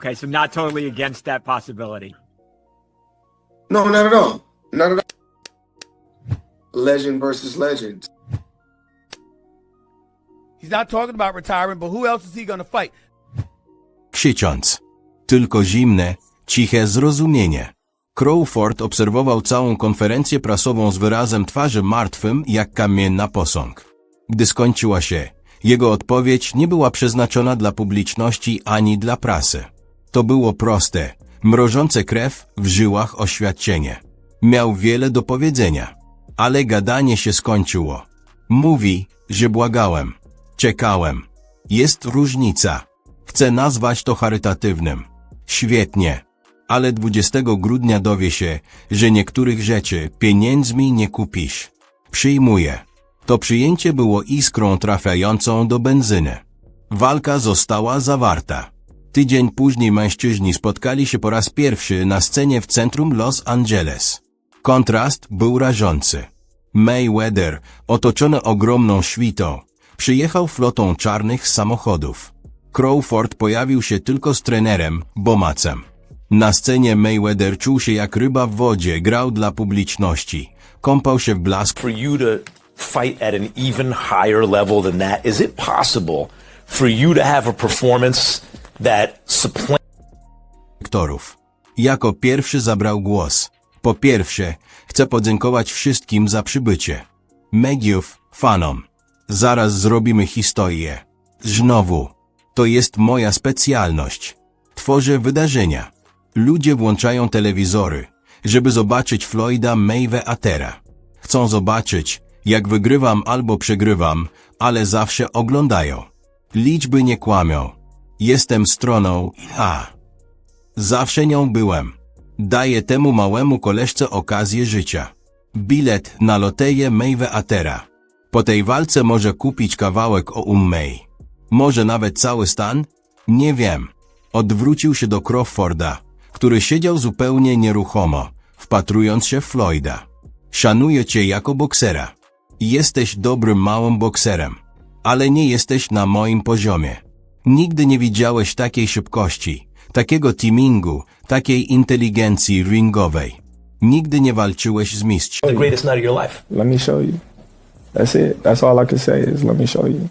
Okay, so not totally against that possibility. No, not at all. Not at all. Legend versus legend. He's not talking about retiring, but who else is he going to fight? Krzycząc. Tylko zimne, ciche zrozumienie. Crawford obserwował całą konferencję prasową z wyrazem twarzy martwym jak kamienna posąg. Gdy skończyła się, jego odpowiedź nie była przeznaczona dla publiczności ani dla prasy. To było proste, mrożące krew w żyłach oświadczenie. Miał wiele do powiedzenia, ale gadanie się skończyło. Mówi, że błagałem, czekałem. Jest różnica. Chcę nazwać to charytatywnym. Świetnie. Ale 20 grudnia dowie się, że niektórych rzeczy pieniędzmi nie kupisz. Przyjmuję. To przyjęcie było iskrą trafiającą do benzyny. Walka została zawarta. Tydzień później mężczyźni spotkali się po raz pierwszy na scenie w centrum Los Angeles. Kontrast był rażący. Mayweather, otoczony ogromną świtą, przyjechał flotą czarnych samochodów. Crawford pojawił się tylko z trenerem, Bomacem. Na scenie Mayweather czuł się jak ryba w wodzie, grał dla publiczności. Kąpał się w blasku for you to fight at an even higher level than that? Is it possible for you to have a performance that supplants aktorów. Jako pierwszy zabrał głos. Po pierwsze, chcę podziękować wszystkim za przybycie. Mediów, fanom. Zaraz zrobimy historię. Znowu. To jest moja specjalność. Tworzę wydarzenia. Ludzie włączają telewizory, żeby zobaczyć Floyda Mayweathera. Chcą zobaczyć, jak wygrywam albo przegrywam, ale zawsze oglądają. Liczby nie kłamią. Jestem stroną A. Zawsze nią byłem. Daję temu małemu koleżce okazję życia. Bilet na loteję Mayweathera. Po tej walce może kupić kawałek o May. Może nawet cały stan? Nie wiem. Odwrócił się do Crawforda, który siedział zupełnie nieruchomo, wpatrując się w Floyda. Szanuję cię jako boksera. Jesteś dobrym małym bokserem, ale nie jesteś na moim poziomie. Nigdy nie widziałeś takiej szybkości, takiego teamingu, takiej inteligencji ringowej. Nigdy nie walczyłeś z mistrzem. the greatest night of your life? Let me show you. That's it. That's all I can say is let me show you.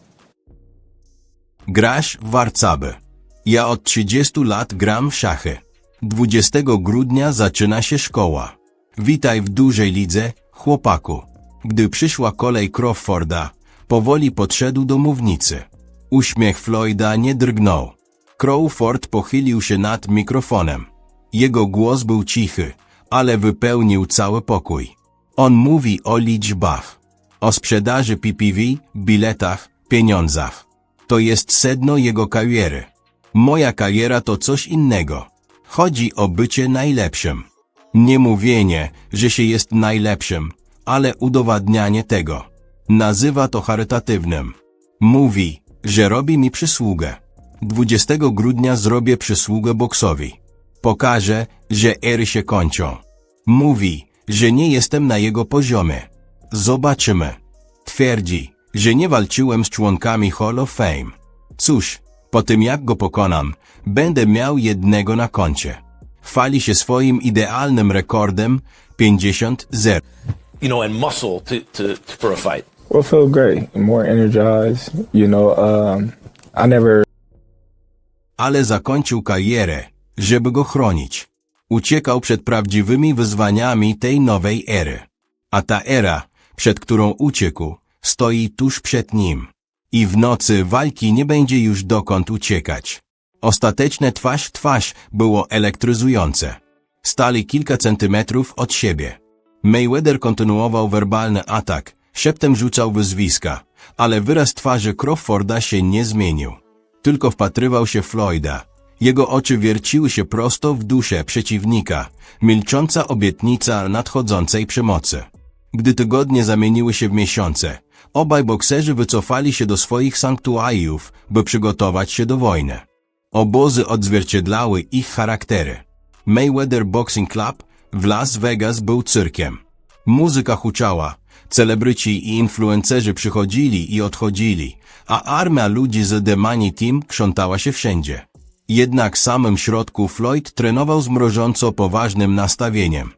Grasz w warcaby. Ja od 30 lat gram w szachy. 20 grudnia zaczyna się szkoła. Witaj w dużej lidze, chłopaku. Gdy przyszła kolej Crawforda, powoli podszedł do mównicy. Uśmiech Floyda nie drgnął. Crawford pochylił się nad mikrofonem. Jego głos był cichy, ale wypełnił cały pokój. On mówi o liczbach, o sprzedaży PPV, biletach, pieniądzach. To jest sedno jego kariery. Moja kariera to coś innego. Chodzi o bycie najlepszym. Nie mówienie, że się jest najlepszym, ale udowadnianie tego. Nazywa to charytatywnym. Mówi, że robi mi przysługę. 20 grudnia zrobię przysługę boksowi. Pokażę, że ery się kończą. Mówi, że nie jestem na jego poziomie. Zobaczymy. Twierdzi, że nie walczyłem z członkami Hall of Fame. Cóż, po tym jak go pokonam, będę miał jednego na koncie. Chwali się swoim idealnym rekordem 50-0. You know, and muscle to, to, to for a fight. Well, I feel great, more energized. You know, um, I never ale zakończył karierę, żeby go chronić. Uciekał przed prawdziwymi wyzwaniami tej nowej ery. A ta era, przed którą uciekł, stoi tuż przed nim. I w nocy walki nie będzie już dokąd uciekać. Ostateczne twarz w twarz było elektryzujące. Stali kilka centymetrów od siebie. Mayweather kontynuował werbalny atak, szeptem rzucał wyzwiska, ale wyraz twarzy Crawforda się nie zmienił. Tylko wpatrywał się Floyda. Jego oczy wierciły się prosto w duszę przeciwnika, milcząca obietnica nadchodzącej przemocy. Gdy tygodnie zamieniły się w miesiące, obaj bokserzy wycofali się do swoich sanktuariów, by przygotować się do wojny. Obozy odzwierciedlały ich charaktery. Mayweather Boxing Club w Las Vegas był cyrkiem. Muzyka huczała, celebryci i influencerzy przychodzili i odchodzili, a armia ludzi z The Money Team krzątała się wszędzie. Jednak w samym środku Floyd trenował z mrożąco poważnym nastawieniem.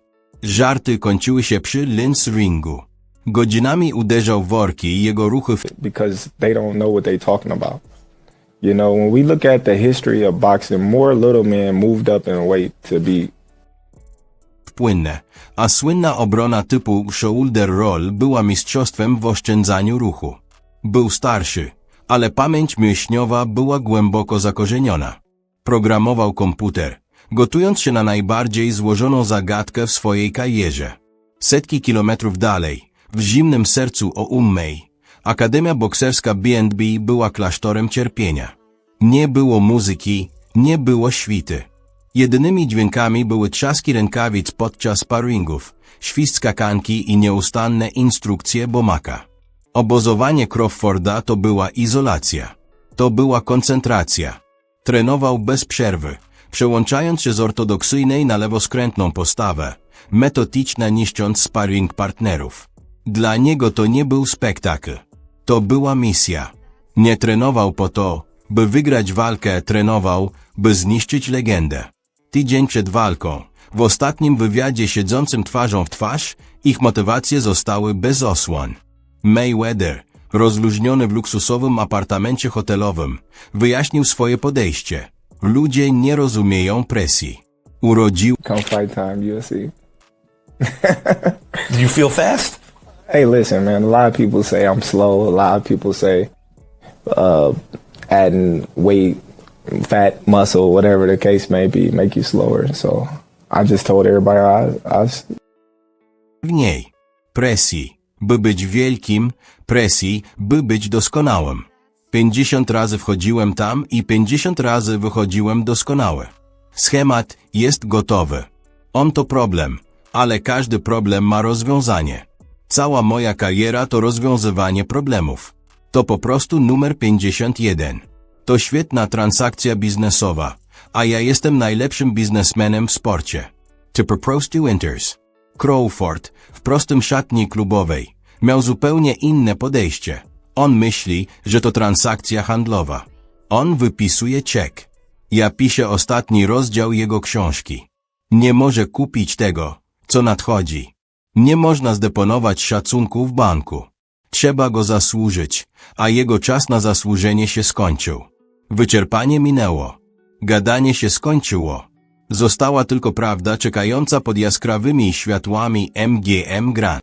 Żarty kończyły się przy Lince ringu. Godzinami uderzał worki i jego ruchy w because they don't know what they're talking about. You know, when we look at the history of boxing, more little men moved up in weight to be płynne, a słynna obrona typu shoulder roll była mistrzostwem w oszczędzaniu ruchu. Był starszy, ale pamięć mięśniowa była głęboko zakorzeniona. Programował komputer, gotując się na najbardziej złożoną zagadkę w swojej karierze. Setki kilometrów dalej, w zimnym sercu Oummey, Akademia Bokserska BNB była klasztorem cierpienia. Nie było muzyki, nie było świty. Jedynymi dźwiękami były trzaski rękawic podczas sparingów, świst skakanki i nieustanne instrukcje Bomaka. Obozowanie Crawforda to była izolacja. To była koncentracja. Trenował bez przerwy, przełączając się z ortodoksyjnej na lewoskrętną postawę, metodicznie niszcząc sparring partnerów. Dla niego to nie był spektakl. To była misja. Nie trenował po to, by wygrać walkę, trenował, by zniszczyć legendę. Tydzień przed walką, w ostatnim wywiadzie siedzącym twarzą w twarz, ich motywacje zostały bez osłon. Mayweather, rozluźniony w luksusowym apartamencie hotelowym, wyjaśnił swoje podejście. Ludzie nie rozumieją presji. Urodził come fight time UFC. Do you feel fast? Hey, listen, man. A lot of people say I'm slow. A lot of people say uh, adding weight, fat, muscle, whatever the case may be, make you slower. So I just told everybody I, I w niej. Presji, by być wielkim, presji, by być doskonałym. 50 razy wchodziłem tam i 50 razy wychodziłem doskonały. Schemat jest gotowy. On to problem, ale każdy problem ma rozwiązanie. Cała moja kariera to rozwiązywanie problemów. To po prostu numer 51. To świetna transakcja biznesowa, a ja jestem najlepszym biznesmenem w sporcie. To po prostu enters. Crawford, w prostym szatni klubowej, miał zupełnie inne podejście. On myśli, że to transakcja handlowa. On wypisuje czek. Ja piszę ostatni rozdział jego książki. Nie może kupić tego, co nadchodzi. Nie można zdeponować szacunku w banku. Trzeba go zasłużyć, a jego czas na zasłużenie się skończył. Wyczerpanie minęło. Gadanie się skończyło. Została tylko prawda czekająca pod jaskrawymi światłami MGM Grand.